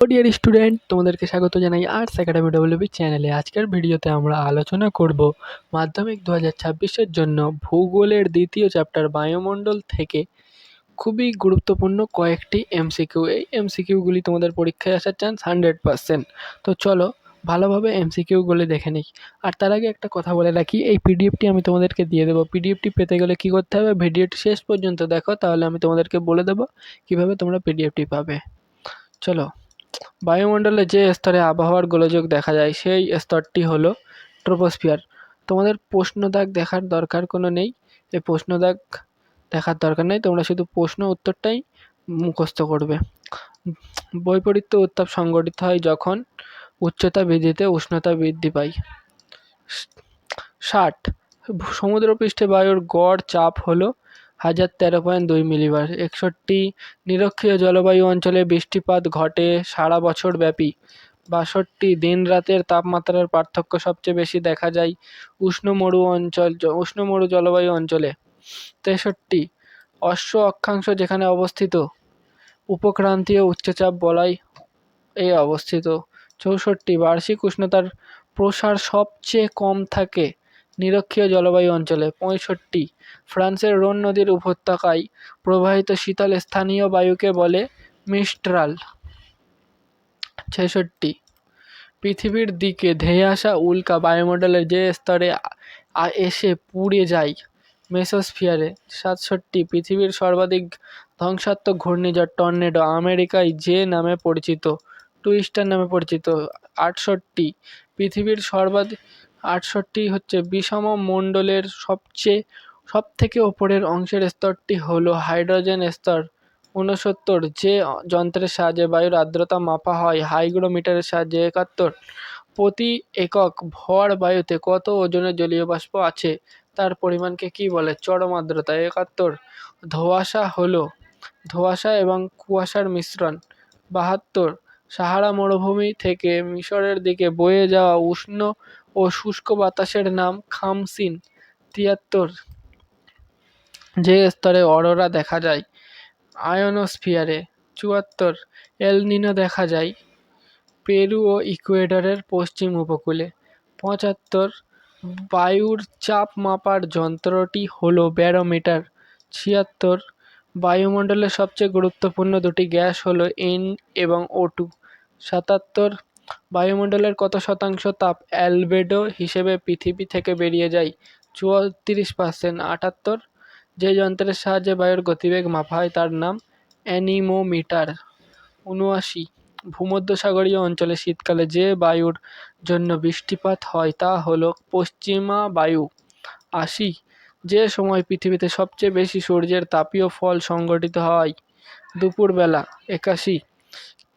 Dear student তোমাদেরকে স্বাগত জানাই আর্টস একাডেমি ডব্লিউবি চ্যানেলে আজকের ভিডিওতে আমরা আলোচনা করব মাধ্যমিক দু হাজার জন্য ভূগোলের দ্বিতীয় চ্যাপ্টার বায়ুমণ্ডল থেকে খুবই গুরুত্বপূর্ণ কয়েকটি এমসিকিউ এই এমসিকিউগুলি তোমাদের পরীক্ষায় আসার চান্স হান্ড্রেড পারসেন্ট তো চলো ভালোভাবে এমসিকিউগুলি দেখে নিই। আর তার আগে একটা কথা বলে রাখি, এই পিডিএফটি আমি তোমাদেরকে দিয়ে দেবো। পিডিএফটি পেতে গেলে কী করতে হবে? ভিডিওটি শেষ পর্যন্ত দেখো, তাহলে আমি তোমাদেরকে বলে দেবো কীভাবে তোমরা পিডিএফটি পাবে। চলো বায়ুমণ্ডলে যে স্তরে আবহাওয়ার গোলযোগ দেখা যায়, সেই স্তরটি হলো ট্রোপোস্ফিয়ার। তোমাদের প্রশ্ন দাগ দেখার দরকার কোনো নেই। এই প্রশ্ন দাগ দেখার দরকার নেই। তোমরা শুধু প্রশ্ন উত্তরটাই মুখস্থ করবে। বৈপরীত্য উত্তাপ সংঘটিত হয় যখন উচ্চতা বৃদ্ধিতে উষ্ণতা বৃদ্ধি পায়। ষাট, সমুদ্রপৃষ্ঠে বায়ুর গড় চাপ হলো হাজার তেরো পয়েন্ট দুই মিলিবার। একষট্টি নিরক্ষীয় জলবায়ু অঞ্চলে বৃষ্টিপাত ঘটে সারা বছর ব্যাপী। বাষট্টি দিন রাতের তাপমাত্রার পার্থক্য সবচেয়ে বেশি দেখা যায় উষ্ণ মরু অঞ্চল উষ্ণ মরু জলবায়ু অঞ্চলে। তেষট্টি অশ্ব অক্ষাংশ যেখানে অবস্থিত, উপক্রান্তীয় উচ্চচাপ বলাই এ অবস্থিত। চৌষট্টি বার্ষিক উষ্ণতার প্রসার সবচেয়ে কম থাকে নিরক্ষীয় জলবায়ু অঞ্চলে পঁয়ষট্টি, ফ্রান্সের রোন নদীর উপত্যকায় প্রবাহিত শীতল স্থানীয় বায়ুকে বলে মিস্ট্রাল ছেষট্টি, পৃথিবীর দিকে ধেয়ে আসা উল্কা বায়ুমণ্ডলের যে স্তরে এসে পুড়ে যায় মেসোস্ফিয়ারে। সাতষট্টি, পৃথিবীর সর্বাধিক ধ্বংসাত্মক ঘূর্ণিঝড় টর্নেডো আমেরিকায় যে নামে পরিচিত, টুইস্টার নামে পরিচিত। আটষট্টি, পৃথিবীর সর্বাধিক আটষট্টি হচ্ছে বিষম মণ্ডলের সবচেয়ে সব থেকে ওপরের অংশের স্তরটি হলো হাইড্রোজেন স্তর। ঊনসত্তর, যে যন্ত্রের সাহায্যে বায়ুর আর্দ্রতা মাপা হয়, হাইগ্রোমিটারের সাহায্যে একাত্তর। প্রতি একক ভর বায়ুতে কত ওজনের জলীয় বাষ্প আছে? তার পরিমাণকে কি বলে? চরম আর্দ্রতা, একাত্তর। ধোঁয়াশা হলো, ধোঁয়াশা এবং কুয়াশার মিশ্রণ। বাহাত্তর সাহারা মরুভূমি থেকে মিশরের দিকে বয়ে যাওয়া উষ্ণ ও শুষ্ক বাতাসের নাম খামসিন, তিয়াত্তর। যে স্তরে অরোরা দেখা যায়, আয়নোস্ফিয়ারে চুয়াত্তর। এলনিনো দেখা যায়, পেরু ও ইকুয়েডরের পশ্চিম উপকূলে। পঁচাত্তর। বায়ুর চাপ মাপার যন্ত্রটি হলো ব্যারোমিটার। ছিয়াত্তর। বায়ুমণ্ডলের সবচেয়ে গুরুত্বপূর্ণ দুটি গ্যাস হলো এন এবং ও টু। সাতাত্তর বায়ুমণ্ডলের কত শতাংশ তাপ অ্যালবেডো হিসেবে পৃথিবী থেকে বেরিয়ে যায়? চুয়াত্রিশ পার্সেন্ট আটাত্তর যে যন্ত্রের সাহায্যে বায়ুর গতিবেগ মাপা হয় তার নাম অ্যানিমোমিটার। উনআশি ভূমধ্যসাগরীয় অঞ্চলে শীতকালে যে বায়ুর জন্য বৃষ্টিপাত হয় তা হলো পশ্চিমা বায়ু। আশি যে সময় পৃথিবীতে সবচেয়ে বেশি সূর্যের তাপীয় ফল সংগঠিত হয় দুপুরবেলা। একাশি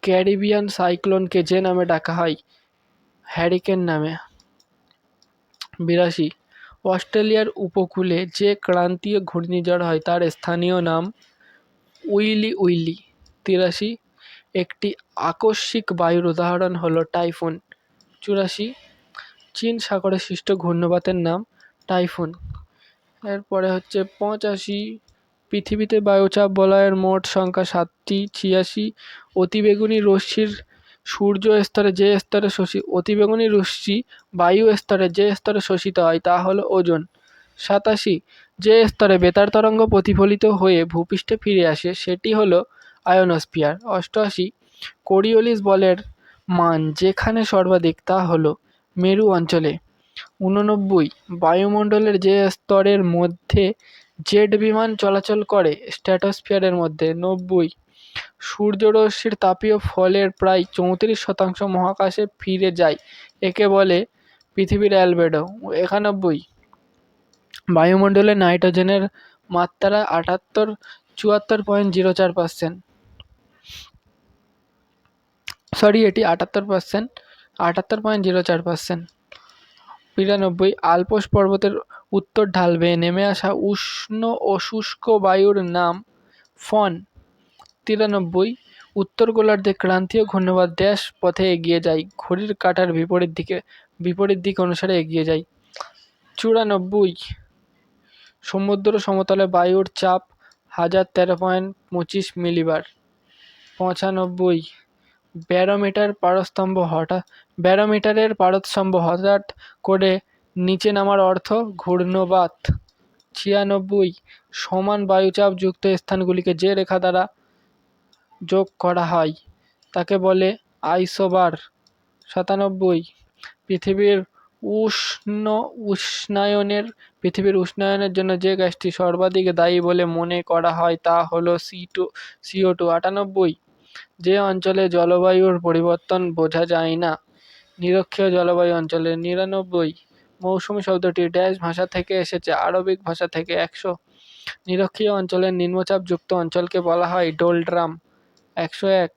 ক্যারিবিয়ান সাইক্লোনকে যে নামে ডাকা হয়, হ্যারিকেন নামে। বিরাশি, অস্ট্রেলিয়ার উপকূলে যে ক্রান্তীয় ঘূর্ণিঝড় হয় তার স্থানীয় নাম উইলি উইলি। তিরাশি, একটি আকস্মিক বায়ুর উদাহরণ হলো টাইফুন। চুরাশি, চীন সাগরে সৃষ্ট ঘূর্ণপাতের নাম টাইফুন। এরপরে হচ্ছে পঁচাশি পৃথিবীতে বায়ুচাপ বলয়ের মোট সংখ্যা সাতটি, ছিয়াশি অতিবেগুনি রশ্মির সূর্য স্তরে যে স্তরে শোষি অতিবেগুনি রশ্মি বায়ু স্তরে যে স্তরে শোষিত হয় তা হল ওজন। সাতাশি, যে স্তরে বেতার তরঙ্গ প্রতিফলিত হয়ে ভূপৃষ্ঠে ফিরে আসে সেটি হলো আয়নোস্ফিয়ার। অষ্টআশি, কোরিওলিস বলের মান যেখানে সর্বাধিক তা হলো মেরু অঞ্চলে। উননব্বই, বায়ুমণ্ডলের যে স্তরের মধ্যে জেট বিমান চলাচল করে স্ট্র্যাটোস্ফিয়ারের মধ্যে নব্বই। সূর্যরশ্মির তাপীয় ফলের প্রায় চৌত্রিশ শতাংশ মহাকাশে ফিরে যায়, একে বলে পৃথিবীর অ্যালবেডো, একানব্বই। বায়ুমণ্ডলে নাইট্রোজেনের মাত্রা আটাত্তর, চুয়াত্তর পয়েন্ট জিরো চার পার্সেন্ট। সরি, এটি আটাত্তর পার্সেন্ট, আটাত্তর পয়েন্ট জিরো চার পার্সেন্ট। বিরানব্বই আলপস পর্বতের উত্তর ঢাল বেয়ে নেমে আসা উষ্ণ ও শুষ্ক বায়ুর নাম ফন। তিরানব্বই উত্তর গোলার্ধে ক্রান্তীয় ঘূর্ণবাদ ড্যাশ পথে এগিয়ে যায়। ঘড়ির কাঁটার বিপরীত দিকে বিপরীত দিক অনুসারে এগিয়ে যায়। চুরানব্বই সমুদ্র সমতলে বায়ুর চাপ হাজার তেরো পয়েন্ট পঁচিশ মিলিবার। পঁচানব্বই ব্যারোমিটার পারস্তম্ভ হঠাৎ, ব্যারোমিটারের পারস্তম্ভ হঠাৎ করে নিচে নামার অর্থ ঘূর্ণবাত। ছিয়ানব্বই, সমান বায়ুচাপযুক্ত স্থানগুলিকে যে রেখা দ্বারা যোগ করা হয়, তাকে বলে আইসোবার। সাতানব্বই, পৃথিবীর উষ্ণ উষ্ণায়নের, পৃথিবীর উষ্ণায়নের জন্য যে গ্যাসটি সর্বাধিক দায়ী বলে মনে করা হয় তা হলো সি টু সিও টু। আটানব্বই যে অঞ্চলে জলবায়ুর পরিবর্তন বোঝা যায় না, নিরক্ষীয় জলবায়ু অঞ্চলে নিরানব্বই মৌসুমী শব্দটি ড্যাশ ভাষা থেকে এসেছে, আরবিক ভাষা থেকে একশো। নিরক্ষীয় অঞ্চলের নিম্নচাপযুক্ত অঞ্চলকে বলা হয় ডোলড্রাম। একশো এক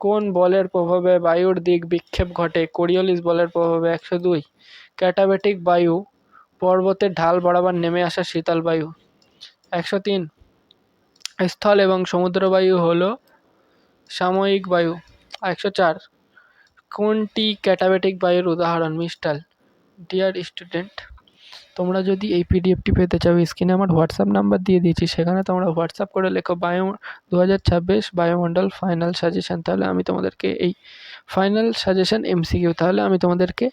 কোন বলের প্রভাবে বায়ুর দিক বিক্ষেপ ঘটে? কোরিওলিস বলের প্রভাবে একশো দুই। ক্যাটাবেটিক বায়ু পর্বতের ঢাল বরাবর নেমে আসা শীতল বায়ু। একশো তিন স্থল এবং সমুদ্র বায়ু হলো সাময়িক বায়ু, একশো চার। কোনটি ক্যাটাবেটিক বায়ুর উদাহরণ মিস্টাল ডিয়ার স্টুডেন্ট, তোমরা যদি এই পিডিএফটি পেতে চাও, স্ক্রিনে আমার হোয়াটসঅ্যাপ নাম্বার দিয়ে দিয়েছি, সেখানে তোমরা হোয়াটসঅ্যাপ করে লেখো, বায়ো দু হাজার ছাব্বিশ, বায়ুমণ্ডল ফাইনাল সাজেশান। তাহলে আমি তোমাদেরকে এই ফাইনাল সাজেশান এমসিকিউ, তাহলে আমি তোমাদেরকে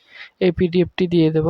এই পিডিএফটি দিয়ে দেবো।